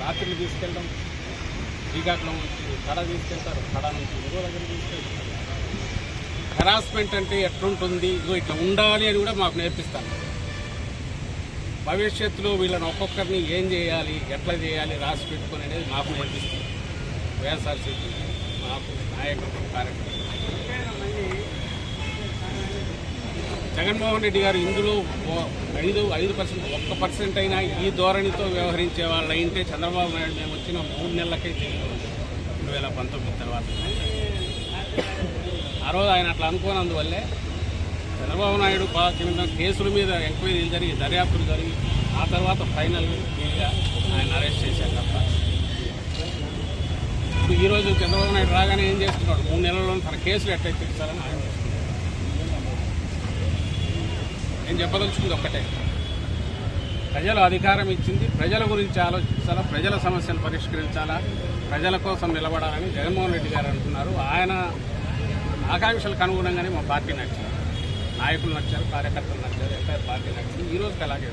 రాత్రులు తీసుకెళ్ళడం శ్రీకాకుళం కడ తీసుకెళ్తారు కడ నుంచి ఇంకో దగ్గర తీసుకెళ్తారు. హెరాస్మెంట్ అంటే ఎట్లుంటుంది? ఇగో ఇట్లా ఉండాలి అని కూడా మాకు నేర్పిస్తాను భవిష్యత్తులో వీళ్ళని ఒక్కొక్కరిని ఏం చేయాలి ఎట్లా చేయాలి రాసి పెట్టుకొని అనేది మాకు నేర్పిస్తుంది వైఎస్ఆర్సీపీ మాకు నాయకుడు కార్యక్రమం. జగన్మోహన్ రెడ్డి గారు ఇందులో ఐదు ఐదు పర్సెంట్ ఒక్క పర్సెంట్ అయినా ఈ ధోరణితో వ్యవహరించే వాళ్ళు అయింటే చంద్రబాబు నాయుడు మేము వచ్చిన మూడు నెలలకే చేయగలం రెండు వేల పంతొమ్మిది తర్వాత. ఆ రోజు ఆయన అట్లా అనుకోనందువల్లే చంద్రబాబు నాయుడు కింద కేసుల మీద ఎంక్వైరీలు జరిగి దర్యాప్తులు జరిగి ఆ తర్వాత ఫైనల్ ఆయన అరెస్ట్ చేశారు తప్ప. ఇప్పుడు ఈరోజు చంద్రబాబు నాయుడు రాగానే ఏం చేస్తున్నాడు? మూడు నెలల్లో తన కేసులు ఎట్లయితే తీర్చాలని ఆయన నేను చెప్పదలుచుకుంది ఒక్కటే. ప్రజలు అధికారం ఇచ్చింది ప్రజల గురించి ఆలోచించాలా ప్రజల సమస్యలు పరిష్కరించాలా ప్రజల కోసం నిలబడాలని జగన్మోహన్ రెడ్డి గారు అంటున్నారు. ఆయన ఆకాంక్షలకు అనుగుణంగానే మా పార్టీ నచ్చింది నాయకులు నచ్చారు కార్యకర్తలు నచ్చారు ఎంటైర్ పార్టీ నచ్చింది ఈ రోజుకి అలాగే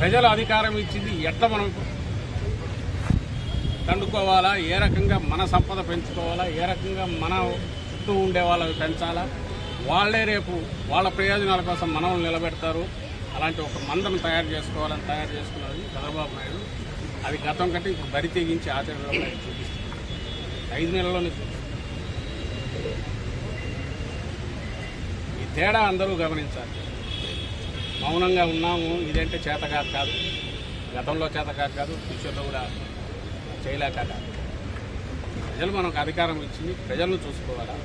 ప్రజలు అధికారం ఇచ్చింది ఎట్లా మనం దండుకోవాలా ఏ రకంగా మన సంపద పెంచుకోవాలా? ఏ రకంగా మన చుట్టూ ఉండే వాళ్ళని పెంచాలా? వాళ్ళే రేపు వాళ్ళ ప్రయోజనాల కోసం మనల్ని నిలబెడతారు. అలాంటి ఒక మందను తయారు చేసుకోవాలని తయారు చేసుకున్నది చంద్రబాబు నాయుడు. అది గతం కంటే ఇప్పుడు బరి తెగించి ఆచరణలో చూపిస్తారు ఐదు నెలల్లోనే ఈ తేడా అందరూ గమనించాలి. మౌనంగా ఉన్నాము ఇదంటే చేతకాదు కాదు గతంలో చేతకాదు కాదు ఫ్యూచర్లో కూడా చేయలేక కాదు. ప్రజలు మనకు అధికారం ఇచ్చింది ప్రజలను చూసుకోవాలా?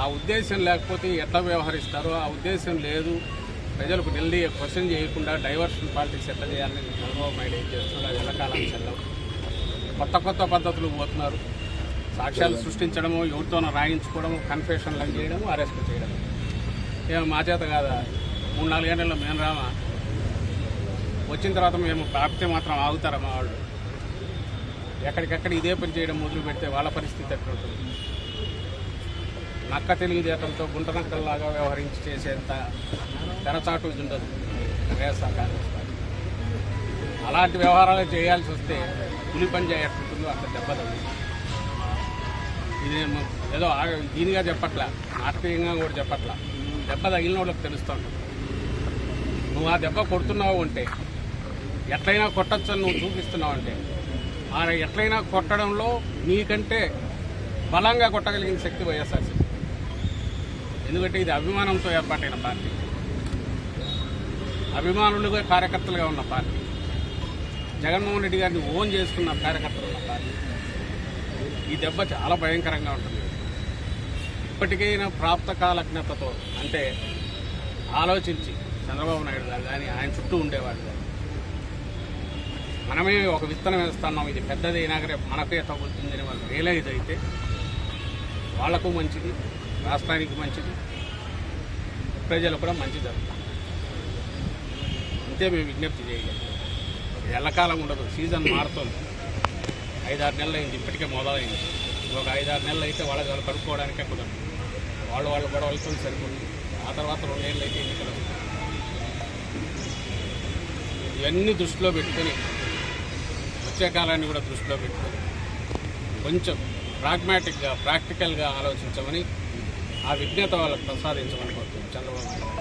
ఆ ఉద్దేశం లేకపోతే ఎట్లా వ్యవహరిస్తారో ఆ ఉద్దేశం లేదు. ప్రజలకు నిలదీయ క్వశ్చన్ చేయకుండా డైవర్షన్ పాలిటిక్స్ ఎట్లా చేయాలని చంద్రబాబు నాయుడు ఏం చేస్తున్నారు అది ఎల్లకాలం చెల్లవు కొత్త కొత్త పద్ధతులు పోతున్నారు. సాక్ష్యాలు సృష్టించడము ఎవరితోనో రాయించుకోవడము కన్ఫెషన్లు చేయడము అరెస్ట్ చేయడం ఏమో మా చేత కాదా. మూడు నాలుగేళ్ళలో మేము రామా. వచ్చిన తర్వాత మేము ప్రాప్తి మాత్రం ఆగుతారా మా వాళ్ళు? ఎక్కడికెక్కడ ఇదే పని చేయడం మొదలు పెడితే వాళ్ళ పరిస్థితి ఎట్లుంటుంది నక్క తెలివితేటలతో గుంట నక్కల్లాగా వ్యవహరించి చేసేంత తెరచాటు ఇది ఉండదు. YSR Congress party. అలాంటి వ్యవహారాలు చేయాల్సి వస్తే పులి పని చేయట్టుంటుందో అట్లా దెబ్బతది. ఇది ఏదో దీనిగా చెప్పట్లా నాటకీయంగా కూడా చెప్పట్లా. దెబ్బ తగిలిన వాళ్ళకి తెలుస్తాను నువ్వు ఆ దెబ్బ కొడుతున్నావు అంటే ఎట్లయినా కొట్టచ్చు నువ్వు చూపిస్తున్నావు అంటే ఆ ఎట్లయినా కొట్టడంలో నీకంటే బలంగా కొట్టగలిగిన శక్తి వైఎస్ఆర్సీ ఎందుకంటే ఇది అభిమానంతో ఏర్పాటైన పార్టీ. అభిమానులుగా కార్యకర్తలుగా ఉన్న పార్టీ. జగన్మోహన్ రెడ్డి గారిని ఓన్ చేసుకున్న కార్యకర్తలు ఈ దెబ్బ చాలా భయంకరంగా ఉంటుంది. ఇప్పటికైనా ప్రాప్త కాలజ్ఞతతో అంటే ఆలోచించి చంద్రబాబు నాయుడు గారు కానీ ఆయన చుట్టూ ఉండేవాడు కానీ మనమే ఒక విత్తనం వేస్తున్నాం ఇది పెద్దది రేపు మనకే తగ్గుతుందని వాళ్ళు రియలైజ్ అయితే వాళ్ళకు మంచిది రాష్ట్రానికి మంచిది ప్రజలు కూడా మంచి జరుగుతుంది. అంతే మేము విజ్ఞప్తి చేయగలం. ఎల్లకాలం ఉండదు. సీజన్ మారుతుంది. ఐదారు నెలలు అయింది. ఇప్పటికే మొదలైంది. ఒక ఐదారు నెలలు అయితే వాళ్ళ వాళ్ళు కడుక్కోవడానికే కుదరదు. వాళ్ళు వాళ్ళు గొడవలతో సరిపోతుంది. ఆ తర్వాత రెండు నెలలు అయితే ఎన్నికలు ఇవన్నీ దృష్టిలో పెట్టుకొని వచ్చే కాలాన్ని కూడా దృష్టిలో పెట్టుకొని కొంచెం ప్రాగ్మాటిక్గా ప్రాక్టికల్గా ఆలోచించమని ఆ విజ్ఞత వాళ్ళకి ప్రసాదించమని కోరుతుంది చంద్రబాబు నాయుడు